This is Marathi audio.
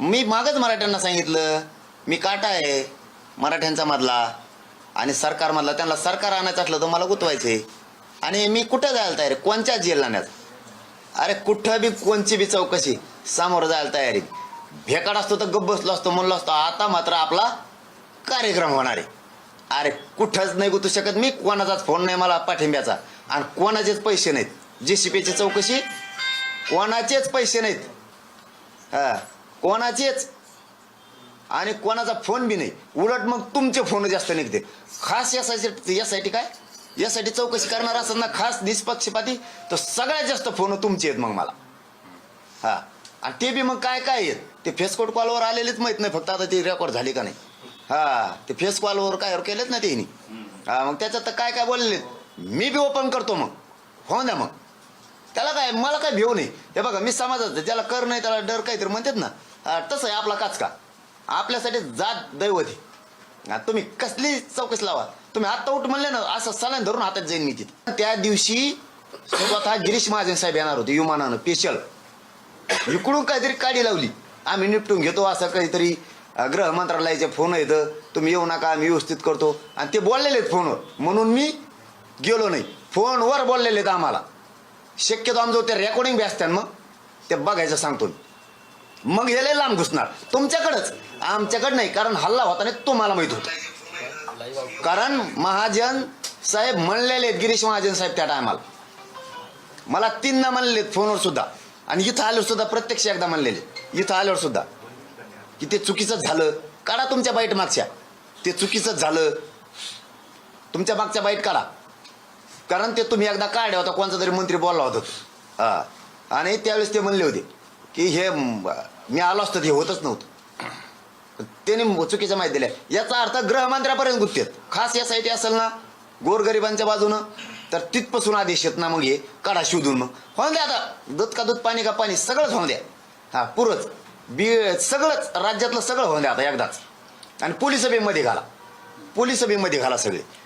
मी मागच मराठ्यांना सांगितलं. मी काटा आहे मराठ्यांचा मधला. आणि सरकार मधला. त्यांना सरकार आणायचं असलं तर मला गुतवायचंय आणि मी कुठं जायला तयार आहे? कोणत्या जेल आणण्यात अरे कुठं बी कोणची बी चौकशी. सामोरं जायला तयारी भेकाड असतो तर गप्प बसलो असतो म्हणलो असतो आता मात्र आपला कार्यक्रम होणार आहे. अरे कुठंच नाही गुतू शकत मी. कोणाचाच फोन नाही मला पाठिंब्याचा. आणि कोणाचेच पैसे नाहीत. जी सी पीची चौकशी कोणाचेच पैसे नाहीत. हा. कोणाचेच? आणि कोणाचा फोन बी नाही. उलट मग तुमचे फोन जास्त निघते. खास यासाठी यासाठी काय? यासाठी चौकशी करणार असत ना खास निष्पक्षपाती तर सगळ्यात जास्त फोन तुमचे आहेत मग मला. हा. आणि ते बी मग काय काय आहेत? ते फेसकोट कॉलवर आलेलेच माहीत नाही फक्त आता ती रेकॉर्ड झाली का नाही? हा. ते फेस कॉलवर काय केलेत ना त्यांनी हा मग त्याच्यात तर काय काय बोललेत? मी बी ओपन करतो मग. हो ना मग. त्याला काय मला काय भेऊ नाही. हे बघा मी समाजात ज्याला कर नाही त्याला डर काहीतरी म्हणतात ना हा, तसं आहे आपला काच का आपल्यासाठी जात दैवत हा, तुम्ही कसली चौकशी लावा. तुम्ही आत्ता उठ म्हणले ना असं सलाईन धरून हातात जाईन मी तिथे. त्या दिवशी स्वतः गिरीश महाजन साहेब येणार होते विमानानं स्पेशल इकडून काहीतरी काडी लावली. आम्ही निपटून घेतो असं काहीतरी अं, गृह मंत्रालयाचे फोन येतं तुम्ही येऊ नका आम्ही व्यवस्थित करतो. आणि ते बोललेले आहेत फोनवर. म्हणून मी गेलो नाही. फोनवर बोललेले आहेत आम्हाला. शक्यतो आमचं ते रेकॉर्डिंग बी असतात मग. ते बघायचं सांगतो मी. मग हे लय लांब घुसणार. तुमच्याकडंच. आमच्याकडं नाही कारण हल्ला होता नाही तुम्हाला माहीत होतं. कारण महाजन साहेब म्हणलेले आहेत गिरीश महाजन साहेब त्या टायमाला मला तीनदा म्हणलेले फोनवर सुद्धा. आणि इथं आल्यावर सुद्धा प्रत्यक्ष एकदा म्हणलेले इथं आल्यावर सुद्धा. की ते चुकीचं झालं. काढा तुमच्या बाईट मागच्या. ते चुकीचं झालं. तुमच्या मागच्या बाईट काढा. कारण ते तुम्ही एकदा काढला होता कोणता तरी मंत्री बोलला होता. हा. आणि त्यावेळेस ते म्हणले होते की हे मी आलो असतो ते होतच नव्हतं. त्याने चुकीच्या माहिती दिल्या. याचा अर्थ गृहमंत्र्यापर्यंत गुत्तेत खास यासाठी असेल ना गोरगरिबांच्या बाजूनं तर तिथपासून आदेश येत ना मग हे काढा शोधून मग. होऊन द्या आता दूध का दूध पाणी का पाणी सगळंच होऊन द्या. हा पुरंच. बी सगळंच राज्यातलं सगळं होऊन द्या आता एकदाच. आणि पोलीस सभेमध्ये घाला. पोलीस सभेमध्ये घाला सगळे.